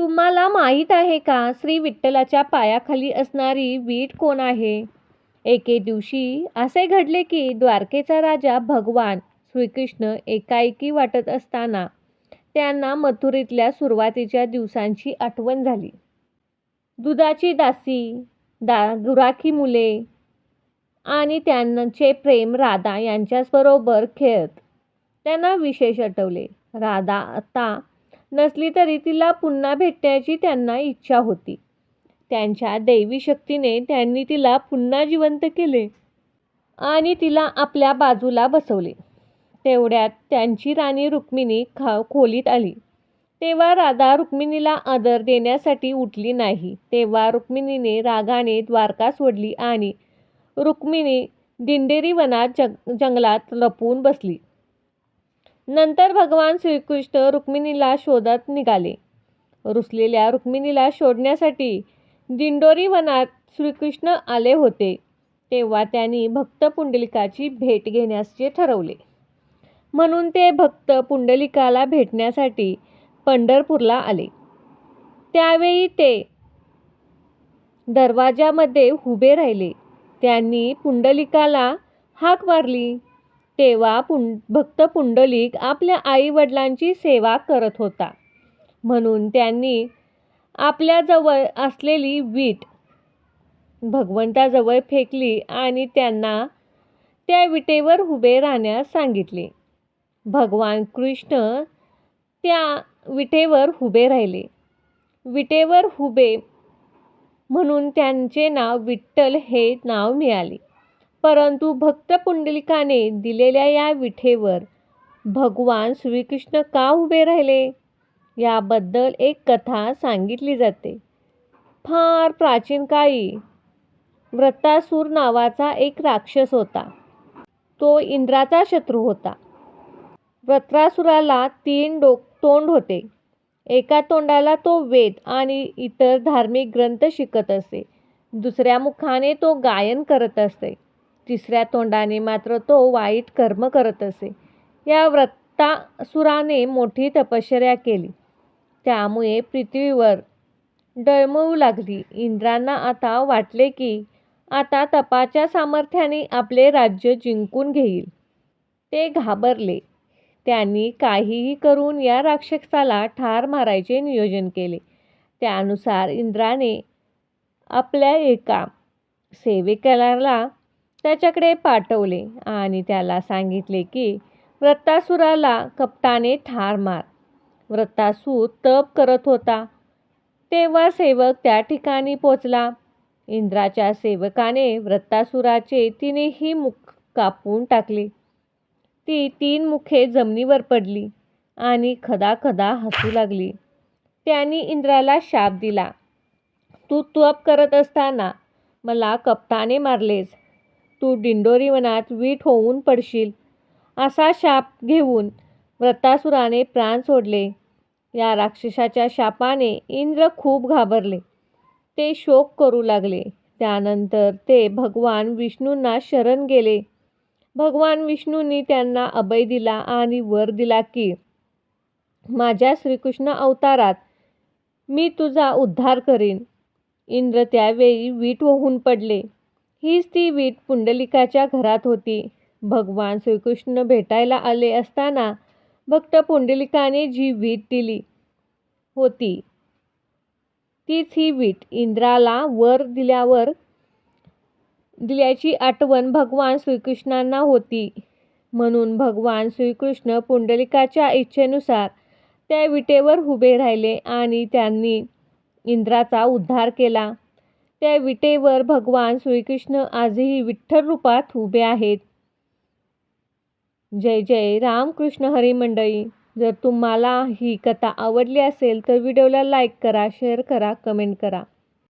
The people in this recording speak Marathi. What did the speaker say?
तुम्हाला माहीत आहे का श्री विठ्ठलाच्या पायाखाली असणारी वीट कोण आहे? एके दिवशी असे घडले की द्वारकेचा राजा भगवान श्रीकृष्ण एकाएकी वाटत असताना त्यांना मथुरीतल्या सुरुवातीच्या दिवसांची आठवण झाली. दुधाची दासी दा गुराखी मुले आणि त्यांचे प्रेम राधा यांच्याचबरोबर खेळत त्यांना विशेष आठवले. राधा आता नसली तरी तिला पुन्हा भेटण्याची त्यांना इच्छा होती. त्यांच्या दैवी शक्तीने त्यांनी तिला पुन्हा जिवंत केले आणि तिला आपल्या बाजूला बसवले. तेवढ्यात त्यांची राणी रुक्मिणी खा खोलीत आली. तेव्हा राधा रुक्मिणीला आदर देण्यासाठी उठली नाही. तेव्हा रुक्मिणीने रागाने द्वारका सोडली आणि रुक्मिणी दिंडेरी वनात जंग जंगलात लपून बसली. नंतर भगवान श्रीकृष्ण रुक्मिणीला शोधत निघाले. रुसलेल्या रुक्मिणीला शोधण्यासाठी दिंडोरी वनात श्रीकृष्ण आले होते. तेव्हा त्यांनी भक्त पुंडलिकाची भेट घेण्याचे ठरवले. म्हणून ते भक्त पुंडलिकाला भेटण्यासाठी पंढरपूरला आले. त्यावेळी ते दरवाजामध्ये उभे राहिले. त्यांनी पुंडलिकाला हाक मारली. तेव्हा पुं भक्त पुंडलिक आपल्या आईवडिलांची सेवा करत होता. म्हणून त्यांनी आपल्याजवळ असलेली वीट भगवंताजवळ फेकली आणि त्यांना त्या विटेवर उभे राहण्यास सांगितले. भगवान कृष्ण त्या विटेवर उभे राहिले. विटेवर उभे म्हणून त्यांचे नाव विठ्ठल हे नाव मिळाले. परंतु भक्त पुंडलिकाने दिलेल्या या विठेवर भगवान श्रीकृष्ण का उभे राहिले? याबद्दल एक कथा सांगितली जाते. फार प्राचीन काळी व्रतासूर नावाचा एक राक्षस होता. तो इंद्राचा शत्रू होता. व्रत्रासुराला तीन डोक तोंड होते. एका तोंडाला तो वेद आणि इतर धार्मिक ग्रंथ शिकत असे. दुसऱ्या मुखाने तो गायन करत असे. तिसऱ्या तोंडाने मात्र तो वाईट कर्म करत असे. या व्रतासुराने मोठी तपश्चर्या केली. त्यामुळे पृथ्वीवर डळमळू लागली. इंद्रांना आता वाटले की आता तपाच्या सामर्थ्याने आपले राज्य जिंकून घेईल. ते घाबरले. त्यांनी काहीही करून या राक्षसाला ठार मारायचे नियोजन केले. त्यानुसार इंद्राने आपल्या एका सेवेकऱ्याला त्याच्याकडे पाठवले आणि त्याला सांगितले की व्रतासुराला कपटाने ठार मार. व्रतासूर तप करत होता. तेव्हा सेवक त्या ठिकाणी पोचला. इंद्राच्या सेवकाने व्रतासुराचे तिनेही मुख कापून टाकले. ती तीन मुखे जमिनीवर पडली आणि खदाखदा हसू लागली. त्यांनी इंद्राला शाप दिला. तू तप करत असताना मला कपटाने मारलेस. तू दिंडोरीवनात वीट होऊन पडशील. असा शाप घेऊन व्रतासुराने प्राण सोडले. या राक्षसाच्या शापाने इंद्र खूप घाबरले. ते शोक करू लागले. त्यानंतर ते भगवान विष्णूंना शरण गेले. भगवान विष्णूंनी त्यांना अभय दिला आणि वर दिला की माझ्या श्रीकृष्ण अवतारात मी तुझा उद्धार करीन. इंद्र त्यावेळी वीट होऊन पडले. हीच ती वीट पुंडलिकाच्या घरात होती. भगवान श्रीकृष्ण भेटायला आले असताना भक्त पुंडलिकाने जी वीट दिली होती तीच ही वीट इंद्राला वर दिल्यावर दिल्याची आठवण भगवान श्रीकृष्णांना होती. म्हणून भगवान श्रीकृष्ण पुंडलिकाच्या इच्छेनुसार त्या विटेवर उभे राहिले आणि त्यांनी इंद्राचा उद्धार केला. त्या विटेवर भगवान श्रीकृष्ण आजही विठ्ठल रूपात उभे आहेत. जय जय रामकृष्ण हरी मंडळी. जर तुम्हाला ही कथा आवडली असेल तर व्हिडिओला लाईक करा शेअर करा कमेंट करा.